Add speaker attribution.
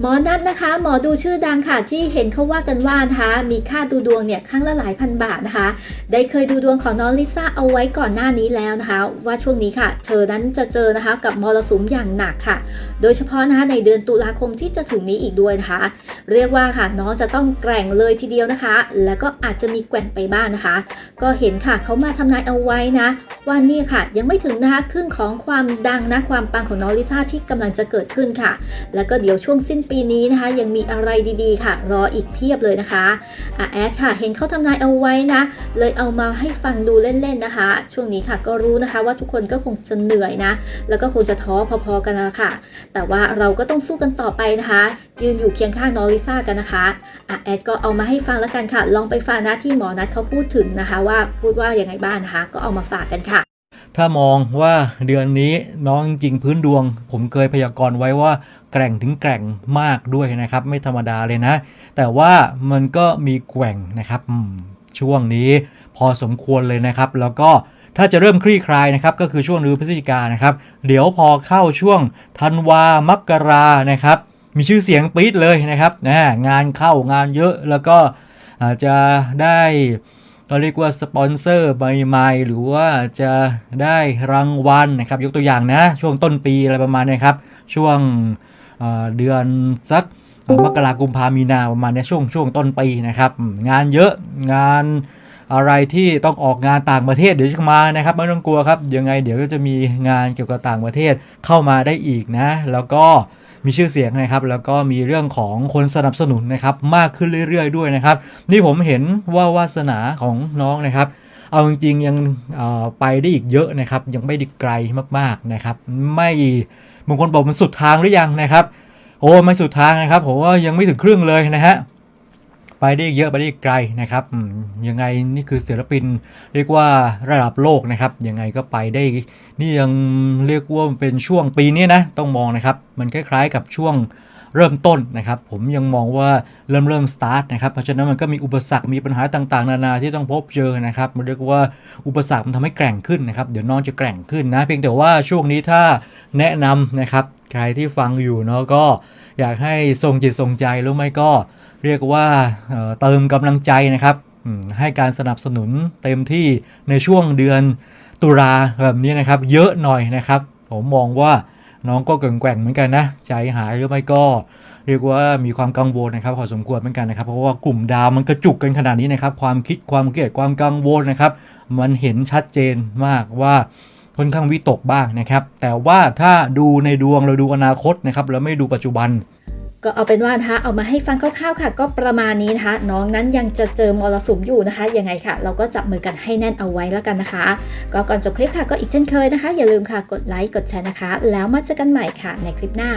Speaker 1: หมอนัทนะคะ หมอดูชื่อดังค่ะที่เห็นเขาว่ากันว่านะคะมีค่าดูดวงเนี่ยครั้งละหลายพันบาทนะคะ ได้เคยดูดวงของน้องลิซ่าเอาไว้ก่อนหน้านี้แล้วนะคะ ว่าช่วงนี้ค่ะ เธอนั้นจะเจอนะคะกับมรสุมอย่างหนักค่ะ โดยเฉพาะนะคะในเดือนตุลาคมที่จะถึงนี้อีกด้วยนะคะ เรียกว่าค่ะน้องจะต้องแกร่งเลยทีเดียวนะคะ แล้วก็อาจจะมีแกว่งไปบ้างนะคะ ก็เห็นค่ะเขามาทำนายเอาไว้นะว่านี่ค่ะ ยังไม่ถึงนะคะครึ่งของความดังนะความปังของน้องลิซ่าที่กำลังจะเกิดขึ้นค่ะ แล้วก็เดี๋ยวช่วงสิ้นปีนี้นะคะ ยังมีอะไรดีๆ ค่ะ รออีกเพียบเลยนะคะอะแอดค่ะ เห็นเขาทำนายเอาไว้นะ เลยเอามาให้ฟังดูเล่นๆนะคะ ช่วงนี้ค่ะก็รู้นะคะว่าทุกคนก็คงจะเหนื่อยนะ แล้วก็คงจะท้อพอๆกันนะค่ะ แต่ว่าเราก็ต้องสู้กันต่อไปนะคะ ยืนอยู่เคียงข้างน้องลิซ่ากันนะคะ อะแอดก็เอามาให้ฟังแล้วกันค่ะ ลองไปฟังนะที่หมอนัทเขาพูดถึงนะคะ ว่าพูดว่ายังไงบ้างนะคะ ก็เอามาฝากกันค่ะ
Speaker 2: ถ้ามองว่าเดือนนี้น้องจริงพื้นดวง ผมเคยพยากรณ์ไว้ว่าแกร่งถึงแกร่งมากด้วยนะครับ ไม่ธรรมดาเลยนะ แต่ว่ามันก็มีแกว่งนะครับช่วงนี้พอสมควรเลยนะครับ แล้วก็ถ้าจะเริ่มคลี่คลายนะครับก็คือช่วงเดือนพฤศจิกานะครับ เดี๋ยวพอเข้าช่วงธันวามกรานะครับ มีชื่อเสียงปี๊ดเลยนะครับนะงานเข้างานเยอะแล้วก็อาจจะได้ก็เรียกว่าสปอนเซอร์ใหม่ๆหรือว่าจะได้รางวัลนะครับ ยกตัวอย่างนะช่วงต้นปีอะไรประมาณนี้ครับ ช่วงเเดือนสักมกรากุมภามีนาประมาณนี้ช่วงช่วงต้นปีนะครับ งานเยอะงาน อะไรที่ต้องออกงานต่างประเทศเดี๋ยวจะมานะครับไม่ต้องกลัวครับยังไงเดี๋ยวก็จะมีงานเกี่ยวกับต่างประเทศเข้ามาได้อีกนะ แล้วก็มีชื่อเสียงนะครับแล้วก็มีเรื่องของคนสนับสนุนนะครับมากขึ้นเรื่อยๆ ด้วยนะครับ นี่ผมเห็นว่าวาสนาของน้องนะครับ เอาจริงๆยังไปได้อีกเยอะนะครับ ยังไม่ได้ไกลมากๆนะครับ ไม่บางคนบอกมันสุดทางหรือยังนะครับโอ้ไม่สุดทางนะครับผมว่ายังไม่ถึงครึ่งเลยนะฮะ ไปได้เยอะไปได้ไกลนะครับยังไงนี่คือศิลปิน เรียกว่าระดับโลกนะครับยังไงก็ไปได้นี่ยังเรียกว่าเป็นช่วงปีนี้นะต้องมองนะครับ มันคล้ายๆกับช่วง เริ่มต้นนะครับ ผมยังมองว่าเริ่มเริ่มสตาร์ทนะครับ เพราะฉะนั้นมันก็มีอุปสรรคมีปัญหาต่างๆ นานาที่ต้องพบเจอนะครับมันเรียกว่าอุปสรรคมันทำให้แกร่งขึ้นนะครับ เดี๋ยวน้องจะแกร่งขึ้นนะ เพียงแต่ว่าช่วงนี้ถ้าแนะนำนะครับใครที่ฟังอยู่เนาะก็อยากให้ทรงจิตทรงใจหรือไม่ก็เรียกว่าเเติมกำลังใจนะครับให้การสนับสนุนเต็มที่ในช่วงเดือนตุลาแบบนี้นะครับ เยอะหน่อยนะครับ ผมมองว่า น้องก็เก่งแกว่งเหมือนกันนะ ใจหายหรือไม่ก็เรียกว่ามีความกังวลนะครับพอสมควรเหมือนกันนะครับ เพราะว่ากลุ่มดาวมันกระจุกกันขนาดนี้นะครับ ความคิดความเกลียดความกังวลนะครับ มันเห็นชัดเจนมากว่าค่อนข้างวิตกบ้างนะครับ แต่ว่าถ้าดูในดวงเราดูอนาคตนะครับแล้วไม่ดูปัจจุบัน
Speaker 1: ก็เอาเป็นว่านะคะเอามาให้ฟังคร่าวๆค่ะ ก็ประมาณนี้นะคะ น้องนั้นยังจะเจอมรสุมอยู่นะคะยังไงค่ะ เราก็จับมือกันให้แน่นเอาไว้แล้วกันนะคะ ก็ก่อนจบคลิปค่ะก็อีกเช่นเคยนะคะ อย่าลืมค่ะกดไลค์กดแชร์นะคะ แล้วมาเจอกันใหม่ค่ะในคลิปหน้า